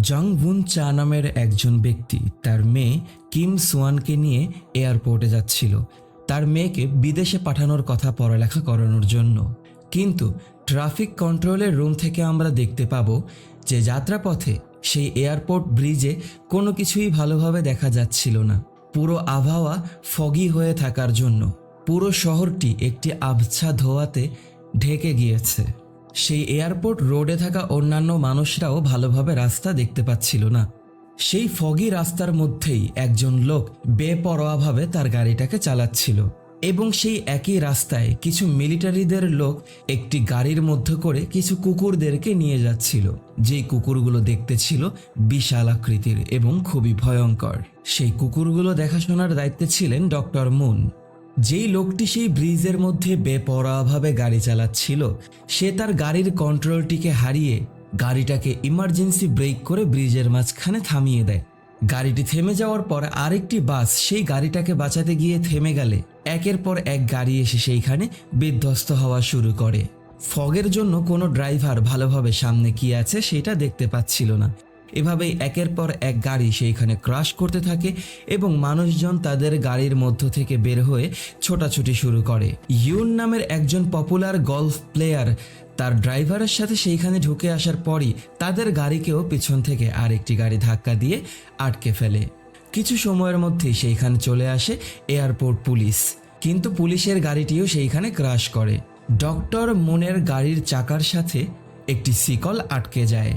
জং বুন চা নামের একজন ব্যক্তি তার মেয়ে কিম সোয়ানকে নিয়ে এয়ারপোর্টে যাচ্ছিল। তার মেয়েকে বিদেশে পাঠানোর কথা পড়ালেখা করানোর জন্য। কিন্তু ট্রাফিক কন্ট্রোলের রুম থেকে আমরা দেখতে পাবো যে যাত্রাপথে সেই এয়ারপোর্ট ব্রিজে কোনো কিছুই ভালোভাবে দেখা যাচ্ছিল না। পুরো আবহাওয়া ফগি হয়ে থাকার জন্য পুরো শহরটি একটি আবছা ধোয়াতে ঢেকে গিয়েছে। সেই এয়ারপোর্ট রোডে থাকা অন্যান্য মানুষরাও ভালোভাবে রাস্তা দেখতে পাচ্ছিল না। সেই ফগি রাস্তার মধ্যেই একজন লোক বেপরোয়াভাবে তার গাড়িটাকে চালাচ্ছিল এবং সেই একই রাস্তায় কিছু মিলিটারিদের লোক একটি গাড়ির মধ্যে করে কিছু কুকুরদেরকে নিয়ে যাচ্ছিল। যেই কুকুরগুলো দেখতে ছিল বিশাল আকৃতির এবং খুবই ভয়ঙ্কর। সেই কুকুরগুলো দেখাশোনার দায়িত্বে ছিলেন ডক্টর মুন। যেই লোকটি সেই ব্রিজের মধ্যে বেপরোয়াভাবে গাড়ি চালাচ্ছিল, সে তার গাড়ির কন্ট্রোলটিকে হারিয়ে গাড়িটাকে ইমার্জেন্সি ব্রেক করে ব্রিজের মাঝখানে থামিয়ে দেয়। গাড়িটি থেমে যাওয়ার পর আরেকটি বাস সেই গাড়িটাকে বাঁচাতে গিয়ে থেমে গেলে একের পর এক গাড়ি এসে সেইখানে বিধ্বস্ত হওয়া শুরু করে। ফগের জন্য কোনো ড্রাইভার ভালোভাবে সামনে কি আছে সেটা দেখতে পাচ্ছিল না। এভাবেই একের পর এক গাড়ি সেইখানে ক্রাশ করতে থাকে এবং মানুষজন তাদের গাড়ির মধ্য থেকে বের হয়ে ছোটাছুটি শুরু করে। ইউন নামের একজন পপুলার গলফ প্লেয়ার তার ড্রাইভারের সাথে সেইখানে ঢুকে আসার পরই তাদের গাড়িকেও পিছন থেকে আরেকটি গাড়ি ধাক্কা দিয়ে আটকে ফেলে। কিছু সময়ের মধ্যেই সেইখানে চলে আসে এয়ারপোর্ট পুলিশ। কিন্তু পুলিশের গাড়িটিও সেইখানে ক্রাশ করে। ডক্টর মুনের গাড়ির চাকার সাথে একটি শিকল আটকে যায়।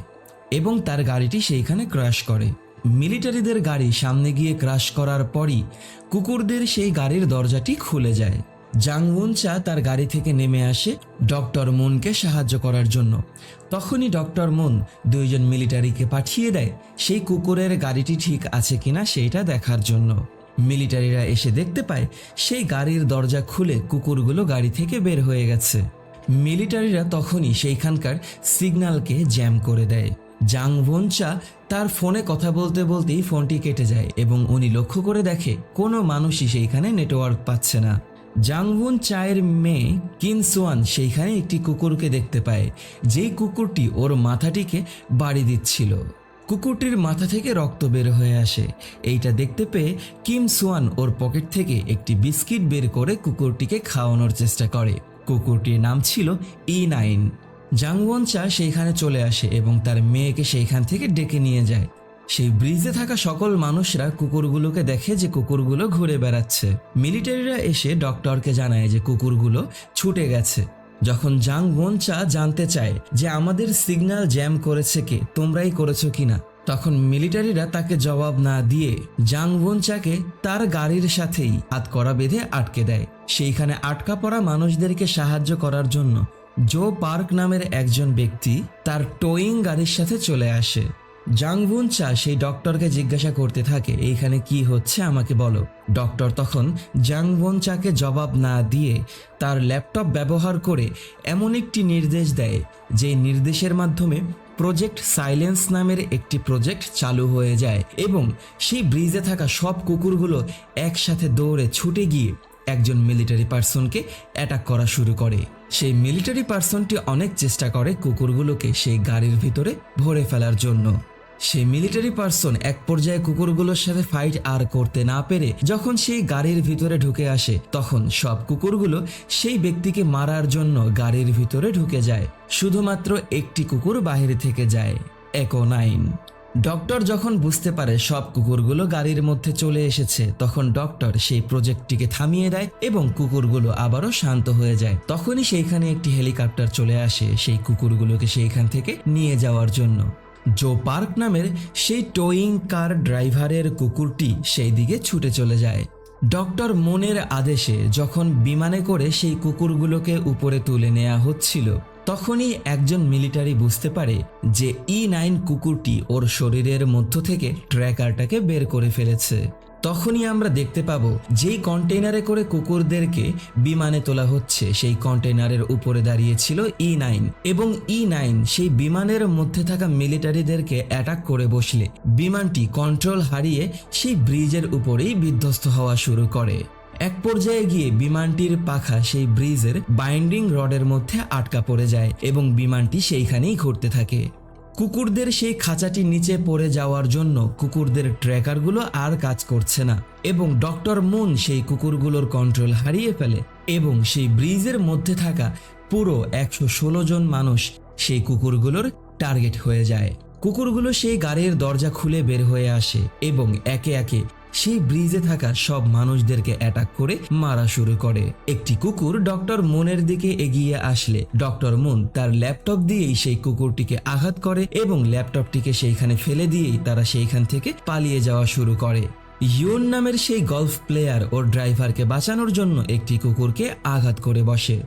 এবং তার গাড়িটি সেইখানে ক্রাশ করে। মিলিটারিদের গাড়ি সামনে গিয়ে ক্রাশ করার পরই কুকুরদের সেই গাড়ির দরজাটি খুলে যায়। জাংউন চা তার গাড়ি থেকে নেমে আসে ডক্টর মুনকে সাহায্য করার জন্য। তখনই ডক্টর মুন দুইজন মিলিটারিকে পাঠিয়ে দেয়, সেই কুকুরের গাড়িটি ঠিক আছে কিনা সেইটা দেখার জন্য। মিলিটারিরা এসে দেখতে পায়, সেই গাড়ির দরজা খুলে কুকুরগুলো গাড়ি থেকে বের হয়ে গেছে। মিলিটারিরা তখনই সেইখানকার সিগন্যালকে জ্যাম করে দেয়। জাং ভোনচা তার ফোনে কথা বলতে বলতেই ফোনটি কেটে যায় এবং উনি লক্ষ্য করে দেখে, কোনো মানুষই সেইখানে নেটওয়ার্ক পাচ্ছে না। জাংভুন চায়ের মেয়ে কিনসোয়ান সেইখানে একটি কুকুরকে দেখতে পায়, যেই কুকুরটি ওর মাথাটিকে বাড়ি দিচ্ছিল। কুকুরটির মাথা থেকে রক্ত বের হয়ে আসে। এইটা দেখতে পেয়ে কিম সোয়ান ওর পকেট থেকে একটি বিস্কিট বের করে কুকুরটিকে খাওয়ানোর চেষ্টা করে। কুকুরটির নাম ছিল ই নাইন। জাংওয়ন চা সেইখানে চলে আসে এবং তার মেয়েকে সেইখান থেকে ডেকে নিয়ে যায়। সেই ব্রিজে থাকা সকল মানুষরা কুকুরগুলোকে দেখে যে কুকুরগুলো ঘুরে বেড়াচ্ছে। মিলিটারিরা এসে ডক্টরকে জানায় যে কুকুরগুলো ছুটে গেছে। যখন জাং চা জানতে চায় যে আমাদের সিগন্যাল জ্যাম করেছে কে, তোমরাই করেছ কিনা, তখন মিলিটারিরা তাকে জবাব না দিয়ে জাং তার গাড়ির সাথেই হাত করা বেঁধে আটকে দেয়। সেইখানে আটকা পড়া মানুষদেরকে সাহায্য করার জন্য জো পার্ক নামের একজন ব্যক্তি তার টোয়িং গাড়ির সাথে চলে আসে। জাংভুন চা সেই ডক্টরকে জিজ্ঞাসা করতে থাকে, এইখানে কি হচ্ছে আমাকে বলো? ডক্টর তখন জাংভুন চাকে জবাব না দিয়ে তার ল্যাপটপ ব্যবহার করে এমন একটি নির্দেশ দেয়, যে নির্দেশের মাধ্যমে প্রজেক্ট সাইলেন্স নামের একটি প্রজেক্ট চালু হয়ে যায় এবং সেই ব্রিজে থাকা সব কুকুরগুলো একসাথে দৌড়ে ছুটে গিয়ে একজন মিলিটারি পার্সনকে অ্যাটাক করা শুরু করে। সেই মিলিটারি পার্সনটি অনেক চেষ্টা করে কুকুরগুলোকে সেই গাড়ির ভিতরে ভরে ফেলার জন্য। সেই মিলিটারি পার্সন এক পর্যায়ে কুকুরগুলোর সাথে ফাইট আর করতে না পেরে যখন সেই গাড়ির ভিতরে ঢুকে আসে, তখন সব কুকুরগুলো সেই ব্যক্তিকে মারার জন্য গাড়ির ভিতরে ঢুকে যায়। শুধুমাত্র একটি কুকুর বাহিরে থেকে যায়। একো নাইন ডক্টর যখন বুঝতে পারে সব কুকুরগুলো গাড়ির মধ্যে চলে এসেছে, তখন ডক্টর সেই প্রজেক্টটিকে থামিয়ে দেয় এবং কুকুরগুলো আবারও শান্ত হয়ে যায়। তখনই সেইখানে একটি হেলিকপ্টার চলে আসে, সেই কুকুরগুলোকে সেইখান থেকে নিয়ে যাওয়ার জন্য। জো পার্ক নামের সেই টোয়িং কার ড্রাইভারের কুকুরটি সেই দিকে ছুটে চলে যায়। ডক্টর মনের আদেশে যখন বিমানে করে সেই কুকুরগুলোকে উপরে তুলে নেওয়া হচ্ছিল তখনই একজন মিলিটারি বুঝতে পারে যে ই নাইন কুকুরটি ওর শরীরের মধ্য থেকে ট্র্যাকারটাকে বের করে ফেলেছে। তখনই আমরা দেখতে পাবো যেই কন্টেইনারে করে কুকুরদেরকে বিমানে তোলা হচ্ছে, সেই কন্টেইনারের উপরে দাঁড়িয়েছিল ই নাইন এবং ই নাইন সেই বিমানের মধ্যে থাকা মিলিটারিদেরকে অ্যাটাক করে বসলে বিমানটি কন্ট্রোল হারিয়ে সেই ব্রিজের উপরেই বিধ্বস্ত হওয়া শুরু করে। এক পর্যায়ে গিয়ে বিমানটির পাখা সেই ব্রিজের বাইন্ডিং রডের মধ্যে আটকা পড়ে যায় এবং বিমানটি সেইখানেই ঘুরতে থাকে। কুকুরদের সেই খাঁচাটি নিচে পড়ে যাওয়ার জন্য কুকুরদের ট্র্যাকারগুলো আর কাজ করছে না এবং ডক্টর মুন সেই কুকুরগুলোর কন্ট্রোল হারিয়ে ফেলে এবং সেই ব্রিজের মধ্যে থাকা পুরো একশো ষোলো জন মানুষ সেই কুকুরগুলোর টার্গেট হয়ে যায়। কুকুরগুলো সেই গাড়ির দরজা খুলে বের হয়ে আসে এবং একে একে সেই ব্রিজে থাকা সব মানুষদেরকে অ্যাটাক করে মারা শুরু করে। একটি কুকুর ডক্টর মনের দিকে এগিয়ে আসলে। ডক্টর মুন তার ল্যাপটপ দিয়েই সেই কুকুরটিকে আঘাত করে এবং ল্যাপটপটিকে সেইখানে ফেলে দিয়েই তারা সেইখান থেকে পালিয়ে যাওয়া শুরু করে। ইউন নামের সেই গলফ প্লেয়ার ওর ড্রাইভারকে বাঁচানোর জন্য একটি কুকুরকে আঘাত করে বসে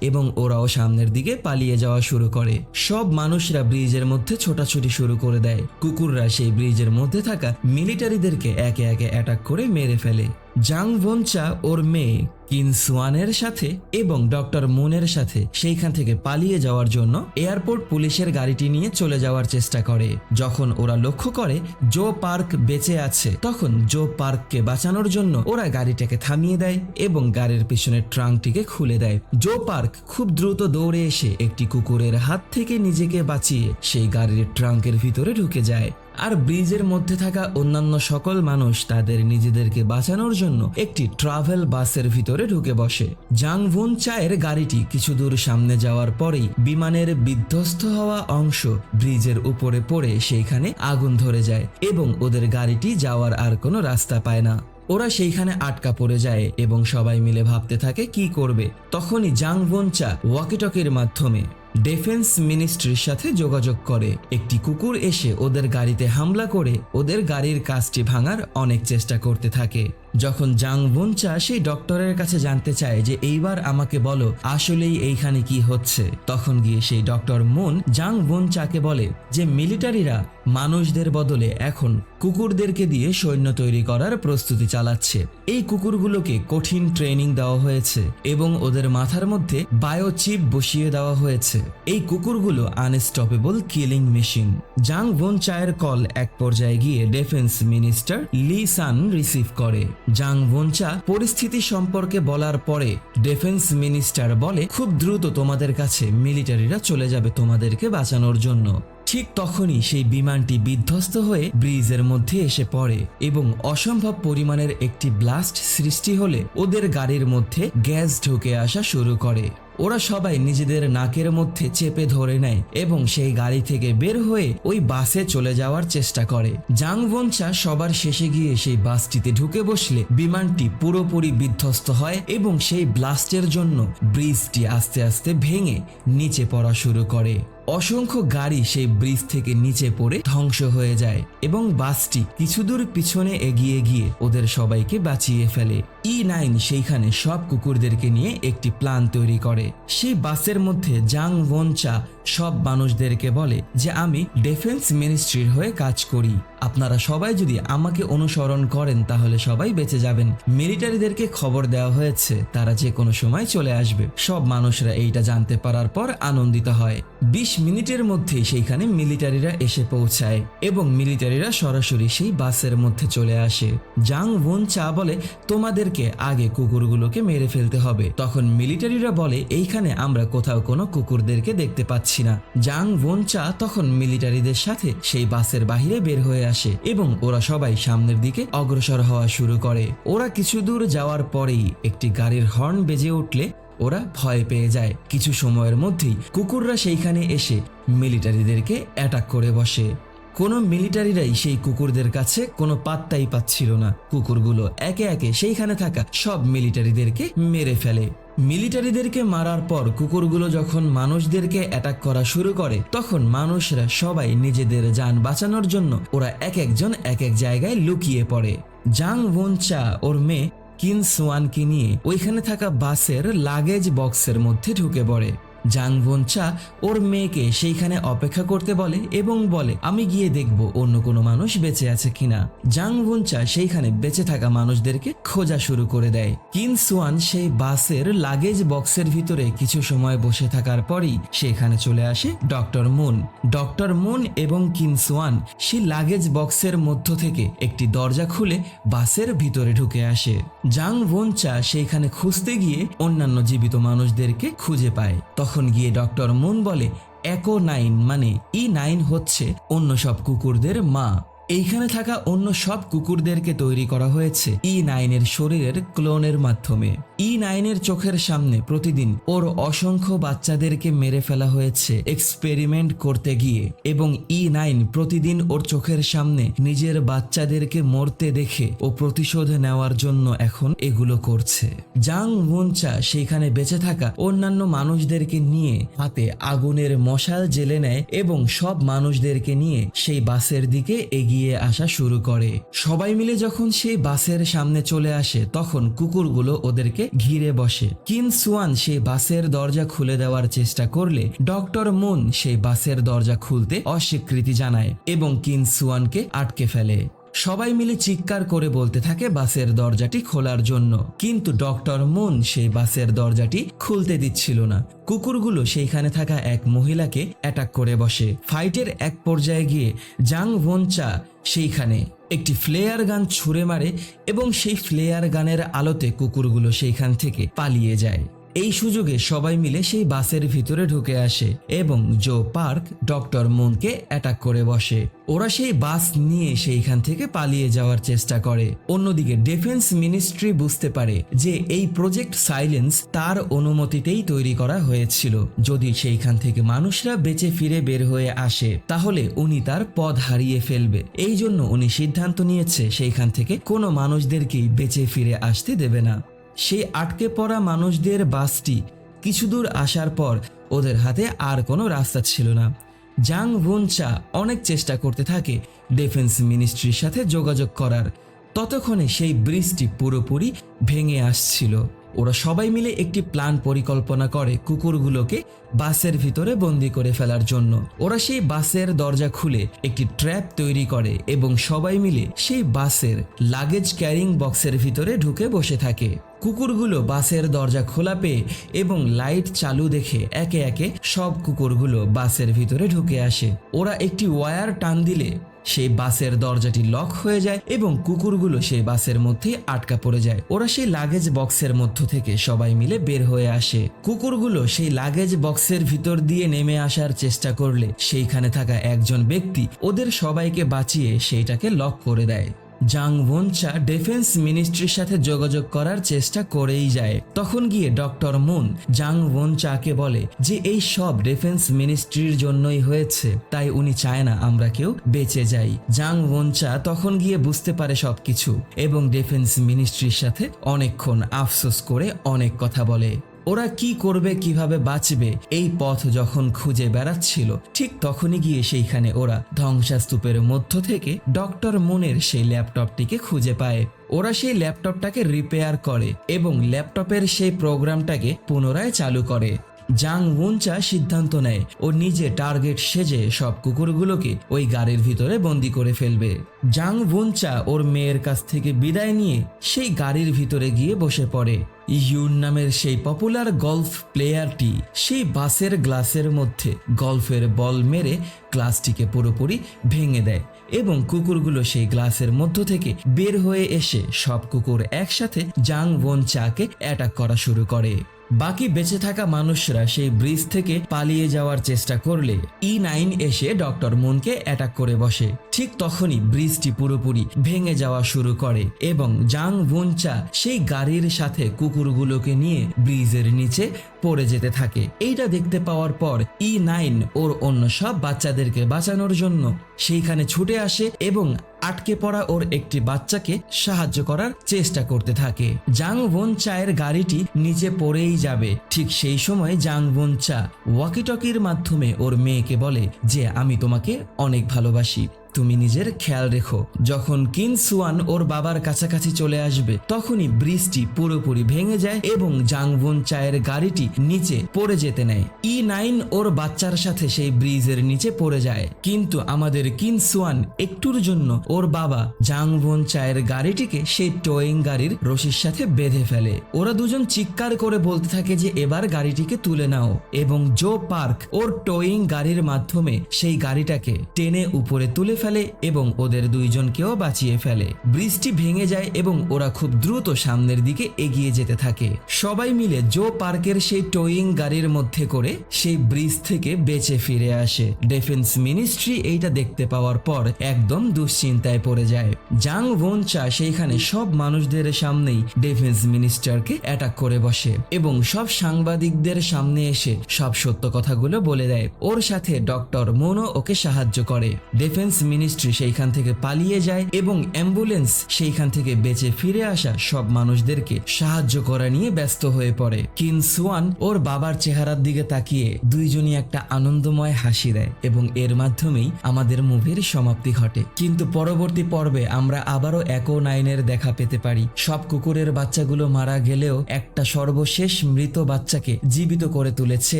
এবং ওরাও সামনের দিকে পালিয়ে যাওয়া শুরু করে। সব মানুষরা ব্রিজের মধ্যে ছোটাছুটি শুরু করে দেয়। কুকুররা সেই ব্রিজের মধ্যে থাকা মিলিটারিদেরকে একে একে অ্যাটাক করে মেরে ফেলে। জাং ভোনচা ওর মেয়ে কিন সুয়ানের সাথে এবং ডক্টর মুনের সাথে সেইখান থেকে পালিয়ে যাওয়ার জন্য এয়ারপোর্ট পুলিশের গাড়িটি নিয়ে চলে যাওয়ার চেষ্টা করে। যখন ওরা লক্ষ্য করে জো পার্ক বেঁচে আছে, তখন জো পার্ককে বাঁচানোর জন্য ওরা গাড়িটাকে থামিয়ে দেয় এবং গাড়ির পিছনের ট্রাঙ্কটিকে খুলে দেয়। জো পার্ক খুব দ্রুত দৌড়ে এসে একটি কুকুরের হাত থেকে নিজেকে বাঁচিয়ে সেই গাড়ির ট্রাঙ্কের ভিতরে ঢুকে যায়। আর ব্রিজের মধ্যে থাকা অন্যান্য সকল মানুষ তাদের নিজেদেরকে বাঁচানোর জন্য একটি ট্রাভেল বাসের ভিতরে ঢুকে বসে। জাংভুন চায়ের গাড়িটি কিছু দূর সামনে যাওয়ার পরেই বিমানের বিধ্বস্ত হওয়া অংশ ব্রিজের উপরে পড়ে সেইখানে আগুন ধরে যায় এবং ওদের গাড়িটি যাওয়ার আর কোনো রাস্তা পায় না। ওরা সেইখানে আটকা পড়ে যায় এবং সবাই মিলে ভাবতে থাকে, কি করবে? তখনই জাং ভোনচা ওয়াকিটকির মাধ্যমে ডিফেন্স মিনিস্ট্রির সাথে যোগাযোগ করে। একটি কুকুর এসে ওদের গাড়িতে হামলা করে, ওদের গাড়ির কাজটি ভাঙার অনেক চেষ্টা করতে থাকে। যখন জাং বুনচা সেই ডক্টরের কাছে জানতে চায় যে এইবার আমাকে বলো আসলেই এইখানে কি হচ্ছে, তখন গিয়ে সেই ডক্টর মুন জাং বুনচাকে বলে যে মিলিটারিরা মানুষদের বদলে এখন কুকুরদেরকে দিয়ে সৈন্য তৈরি করার প্রস্তুতি চালাচ্ছে। এই কুকুরগুলোকে কঠিন ট্রেনিং দেওয়া হয়েছে এবং ওদের মাথার মধ্যে বায়োচিপ বসিয়ে দেওয়া হয়েছে। এই কুকুরগুলো আনস্টপেবল কিলিং মেশিন। জাং ভোন চায়ের কল এক পর্যায়ে গিয়ে defence minister Lee San receive করে। জাং ভোনচা পরিস্থিতি সম্পর্কে বলার পরে ডিফেন্স মিনিস্টার বলে, খুব দ্রুত তোমাদের কাছে মিলিটারিরা চলে যাবে তোমাদেরকে বাঁচানোর জন্য। ঠিক তখনই সেই বিমানটি বিধ্বস্ত হয়ে ব্রিজের মধ্যে এসে পড়ে এবং অসম্ভব পরিমাণের একটি ব্লাস্ট সৃষ্টি হলে ওদের গাড়ির মধ্যে গ্যাস ঢুকে আসা শুরু করে। ওরা সবাই নিজেদের নাকের মধ্যে চেপে ধরে নেয় এবং সেই গাড়ি থেকে বের হয়ে ওই বাসে চলে যাওয়ার চেষ্টা করে। জাং ভোনচা সবার শেষে গিয়ে সেই বাসটিতে ঢুকে বসলে বিমানটি পুরোপুরি বিধ্বস্ত হয় এবং সেই ব্লাস্টের জন্য ব্রিজটি আস্তে আস্তে ভেঙে নিচে পড়া শুরু করে। অসংখ্য গাড়ি সেই ব্রিজ থেকে নিচে পড়ে ধ্বংস হয়ে যায় এবং বাসটি কিছু দূর পিছনে এগিয়ে গিয়ে ওদের সবাইকে বাঁচিয়ে ফেলে। ই নাইন সেইখানে সব কুকুরদেরকে নিয়ে একটি প্ল্যান তৈরি করে। সেই বাসের মধ্যে জাং ভোনচা সব মানুষদেরকে বলে যে, আমি ডিফেন্স মিনিস্ট্রির হয়ে কাজ করি। আপনারা সবাই যদি আমাকে অনুসরণ করেন, তাহলে সবাই বেঁচে যাবেন। মিলিটারিদেরকে খবর দেওয়া হয়েছে, তারা যে কোনো সময় চলে আসবে। সব মানুষরা এইটা জানতে পারার পর আনন্দিত হয়। বিশ মিনিটের মধ্যেই সেইখানে মিলিটারিরা এসে পৌঁছায় এবং মিলিটারিরা সরাসরি সেই বাসের মধ্যে চলে আসে। জাং ভোন চা বলে, তোমাদেরকে আগে কুকুরগুলোকে মেরে ফেলতে হবে। তখন মিলিটারিরা বলে, এইখানে আমরা কোথাও কোনো কুকুরদেরকে দেখতে পাচ্ছি না। জাং ভোন চা তখন মিলিটারিদের সাথে সেই বাসের বাহিরে বের হয়ে আসে এবং ওরা সবাই সামনের দিকে অগ্রসর হওয়া শুরু করে। ওরা কিছু দূর যাওয়ার পরেই একটি গাড়ির হর্ন বেজে উঠলে ওরা ভয় পেয়ে যায়। কিছু সময়ের মধ্যেই কুকুররা সেইখানে এসে মিলিটারিদেরকে অ্যাটাক করে বসে। কোনো মিলিটারিরাই সেই কুকুরদের কাছে কোনো পাত্তাই পাচ্ছিল না। কুকুরগুলো একে একে সেইখানে থাকা সব মিলিটারিদেরকে মেরে ফেলে। মিলিটারিদেরকে মারার পর কুকুরগুলো যখন মানুষদেরকে অ্যাটাক করা শুরু করে, তখন মানুষরা সবাই নিজেদের যান বাঁচানোর জন্য ওরা এক একজন এক এক জায়গায় লুকিয়ে পড়ে। জাং চা ওর মেয়ে কিন সোয়ানকে নিয়ে ওইখানে থাকা বাসের লাগেজ বক্সের মধ্যে ঢুকে পড়ে। জাং চা ওর মেয়েকে সেইখানে অপেক্ষা করতে বলে এবং বলে, আমি গিয়ে দেখব অন্য কোনো মানুষ বেঁচে আছে কিনা। জাং চা সেইখানে বেঁচে থাকা মানুষদেরকে খোঁজা শুরু করে দেয়। কিন সোয়ান সেই বাসের লাগেজ বক্সের ভিতরে কিছু সময় বসে থাকার পরই সেখানে চলে আসে ডক্টর মুন। ডক্টর মুন এবং কিন সোয়ান সেই লাগেজ বক্সের মধ্য থেকে একটি দরজা খুলে বাসের ভিতরে ঢুকে আসে। জাং ভোনচা সেইখানে খুঁজতে গিয়ে অন্যান্য জীবিত মানুষদেরকে খুঁজে পায়। তখন গিয়ে ডক্টর মুন বলে একো নাইন মানে ই নাইন হচ্ছে অন্য সব কুকুরদের মা। এইখানে থাকা অন্য সব কুকুরদেরকে তৈরি করা হয়েছে ই নাইনের শরীরের ক্লোনের মাধ্যমে। ই নাইনের চোখের সামনে প্রতিদিন ওর অসংখ্য বাচ্চাদেরকে মেরে ফেলা হয়েছে এক্সপেরিমেন্ট করতে গিয়ে এবং ই নাইন প্রতিদিন ওর চোখের সামনে নিজের বাচ্চাদেরকে মরতে দেখে ও প্রতিশোধ নেওয়ার জন্য এখন এগুলো করছে। জাং ওনচা সেইখানে বেঁচে থাকা অন্যান্য মানুষদেরকে নিয়ে হাতে আগুনের মশাল জেলে নেয় এবং সব মানুষদেরকে নিয়ে সেই বাসের দিকে এগিয়ে আসা শুরু করে। সবাই মিলে যখন সেই বাসের সামনে চলে আসে, তখন কুকুরগুলো ওদেরকে ঘিরে বসে। কিন সুয়ান সেই বাসের দরজা খুলে দেওয়ার চেষ্টা করলে, ডক্টর মুন সেই বাসের দরজা খুলতে অস্বীকৃতি জানায় এবং কিন সুয়ানকে আটকে ফেলে। সবাই মিলে চিৎকার করে বলতে থাকে বাসের দরজাটি খোলার জন্য। কিন্তু ডক্টর মুন সেই বাসের দরজাটি খুলতে দিচ্ছিল না। কুকুরগুলো সেইখানে থাকা এক মহিলাকে অ্যাটাক করে বসে। ফাইটের এক পর্যায়ে গিয়ে জাং ভোনচা সেইখানে একটি ফ্লেয়ার গান ছুঁড়ে মারে এবং সেই ফ্লেয়ার গানের আলোতে কুকুরগুলো সেইখান থেকে পালিয়ে যায়। এই সুযোগে সবাই মিলে সেই বাসের ভিতরে ঢুকে আসে এবং জো পার্ক, ডক্টর মুনকে অ্যাটাক করে বসে। ওরা সেই বাস নিয়ে সেইখান থেকে পালিয়ে যাওয়ার চেষ্টা করে। অন্যদিকে ডিফেন্স মিনিস্ট্রি বুঝতে পারে যে এই প্রজেক্ট সাইলেন্স তার অনুমতিতেই তৈরি করা হয়েছিল। যদি সেইখান থেকে মানুষরা বেঁচে ফিরে বের হয়ে আসে, তাহলে উনি তার পদ হারিয়ে ফেলবে। এই জন্য উনি সিদ্ধান্ত নিয়েছে, সেইখান থেকে কোনো মানুষদেরকেই বেঁচে ফিরে আসতে দেবে না। সেই আটকে পড়া মানুষদের বাসটি কিছু দূর আসার পর ওদের হাতে আর কোনো রাস্তা ছিল না। জাং ভুনচা অনেক চেষ্টা করতে থাকে ডিফেন্স মিনিস্ট্রির সাথে যোগাযোগ করার। ততক্ষণে সেই ব্রিজটি পুরোপুরি ভেঙে আসছিল। ওরা সবাই মিলে একটি প্ল্যান পরিকল্পনা করে কুকুরগুলোকে বাসের ভিতরে বন্দি করে ফেলার জন্য। ওরা সেই বাসের দরজা খুলে একটি ট্র্যাপ তৈরি করে এবং সবাই মিলে সেই বাসের লাগেজ ক্যারিং বক্সের ভিতরে ঢুকে বসে থাকে। কুকুরগুলো বাসের দরজা খোলা পেয়ে এবং লাইট চালু দেখে একে একে সব কুকুরগুলো বাসের ভিতরে ঢুকে আসে। ওরা একটি ওয়্যার টান দিলে সেই বাসের দরজাটি লক হয়ে যায় এবং কুকুরগুলো সেই বাসের মধ্যে আটকা পড়ে যায়। ওরা সেই লাগেজ বক্সের মধ্য থেকে সবাই মিলে বের হয়ে আসে। কুকুরগুলো সেই লাগেজ বক্সের ভিতর দিয়ে নেমে আসার চেষ্টা করলে সেইখানে থাকা একজন ব্যক্তি ওদের সবাইকে বাঁচিয়ে সেইটাকে লক করে দেয়। জাং ভোনচা ডিফেন্স মিনিস্ট্রির সাথে যোগাযোগ করার চেষ্টা করেই যায়। তখন গিয়ে ডক্টর মুন জাং ভোনচাকে বলে যে এই সব ডিফেন্স মিনিস্ট্রির জন্যই হয়েছে, তাই উনি চায় না আমরা কেউ বেঁচে যাই। জাং ভোনচা তখন গিয়ে বুঝতে পারে সবকিছু এবং ডিফেন্স মিনিস্ট্রির সাথে অনেকক্ষণ আফসোস করে অনেক কথা বলে। ওরা কি করবে, কীভাবে বাঁচবে, এই পথ যখন খুঁজে বেড়াচ্ছিল, ঠিক তখনই গিয়ে সেইখানে ওরা ধ্বংসাস্তূপের মধ্য থেকে ডক্টর মুনের সেই ল্যাপটপটিকে খুঁজে পায়। ওরা সেই ল্যাপটপটাকে রিপেয়ার করে এবং ল্যাপটপের সেই প্রোগ্রামটাকে পুনরায় চালু করে। জাং উনচা সিদ্ধান্ত নেয় ও নিজে টার্গেট সেজে সব কুকুরগুলোকে ওই গাড়ির ভিতরে বন্দি করে ফেলবে। জাং উনচা ওর মেয়ের কাছ থেকে বিদায় নিয়ে সেই গাড়ির ভিতরে গিয়ে বসে পড়ে। ইউন নামের সেই পপুলার গলফ প্লেয়ারটি সেই বাসের গ্লাসের মধ্যে গলফের বল মেরে গ্লাসটিকে পুরোপুরি ভেঙে দেয় এবং কুকুরগুলো সেই গ্লাসের মধ্য থেকে বের হয়ে এসে সব কুকুর একসাথে জাং ওন চাকে অ্যাটাক করা শুরু করে। বাকি বেঁচে থাকা মানুষরা সেই ব্রিজ থেকে পালিয়ে যাওয়ার চেষ্টা করলে ই নাইন এসে ডক্টর মুনকে অ্যাটাক করে বসে। ঠিক তখনই ব্রিজটি পুরোপুরি ভেঙে যাওয়া শুরু করে এবং জাং ভুনচা সেই গাড়ির সাথে কুকুরগুলোকে নিয়ে ব্রিজের নিচে পড়ে যেতে থাকে। এইটা দেখতে পাওয়ার পর ই নাইন ওর অন্য সব বাচ্চাদেরকে বাঁচানোর জন্য সেইখানে ছুটে আসে এবং আটকে পড়া ওর একটি বাচ্চাকে সাহায্য করার চেষ্টা করতে থাকে। জাং বোন চায়ের গাড়িটি নিচে পড়েই যাবে। ঠিক সেই সময় জাং বোন চা ওয়াকিটকির মাধ্যমে ওর মেয়েকে বলে যে, আমি তোমাকে অনেক ভালোবাসি। তুমি নিজের খেয়াল রেখো, যখন কিন সুয়ান ওর বাবার কাছাকাছি চলে আসবে, তখনই ব্রিজটি পুরোপুরি ভেঙে যায় এবং জাংভুন চায়ের গাড়িটি নিচে পড়ে যেতে নেয়। ই নাইন ওর বাচ্চার সাথে সেই ব্রিজের নিচে পড়ে যায়। কিন্তু আমাদের কিন সুয়ান একটুর জন্য ওর বাবা জাংবুন চায়ের গাড়িটিকে সেই টোয়িং গাড়ির রশির সাথে বেঁধে ফেলে। ওরা দুজন চিৎকার করে বলতে থাকে যে, এবার গাড়িটিকে তুলে নাও। এবং জো পার্ক ওর টোয়িং গাড়ির মাধ্যমে সেই গাড়িটাকে টেনে উপরে তুলে ফেলে এবং ওদের দুইজনকেও বাঁচিয়ে ফেলে। ব্রিজটি ভেঙে যায় এবং ওরা খুব দ্রুত সামনের দিকে এগিয়ে যেতে থাকে। সবাই মিলে জো পার্কের সেই টোয়িং গাড়ির মধ্যে করে সেই ব্রিজ থেকে বেঁচে ফিরে আসে। ডিফেন্স মিনিস্ট্রি এইটা দেখতে পাওয়ার পর একদম দুশ্চিন্তায় পড়ে যায়। জাং ভোনচা সেইখানে সব মানুষদের সামনেই ডিফেন্স মিনিস্টারকে অ্যাটাক করে বসে এবং সব সাংবাদিকদের সামনে এসে সব সত্য কথাগুলো বলে দেয়। ওর সাথে ডক্টর মোনো ওকে সাহায্য করে। ডিফেন্স মিনিস্ট্রি সেইখান থেকে পালিয়ে যায় এবং অ্যাম্বুলেন্স সেইখান থেকে বেঁচে ফিরে আসা সব মানুষদেরকে সাহায্য করা নিয়ে ব্যস্ত হয়ে পড়ে। কিন সুয়ান ওর বাবার চেহারার দিকে তাকিয়ে দুইজনই একটা আনন্দময় হাসি দেয় এবং এর মাধ্যমেই আমাদের মুভির সমাপ্তি ঘটে। কিন্তু পরবর্তী পর্বে আমরা আবারও একো নাইনের দেখা পেতে পারি। সব কুকুরের বাচ্চাগুলো মারা গেলেও একটা সর্বশেষ মৃত বাচ্চাকে জীবিত করে তুলেছে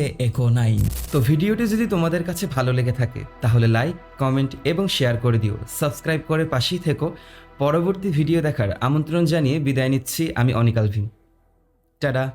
একো নাইন তো ভিডিওটি যদি তোমাদের কাছে ভালো লেগে থাকে, তাহলে লাইক কমেন্ট এবং শেয়ার করে দিও। সাবস্ক্রাইব করে পাশেই থেকো। পরবর্তী ভিডিও দেখার আমন্ত্রণ জানিয়ে বিদায় নিচ্ছি আমি অনিকাল ভিন টাটা।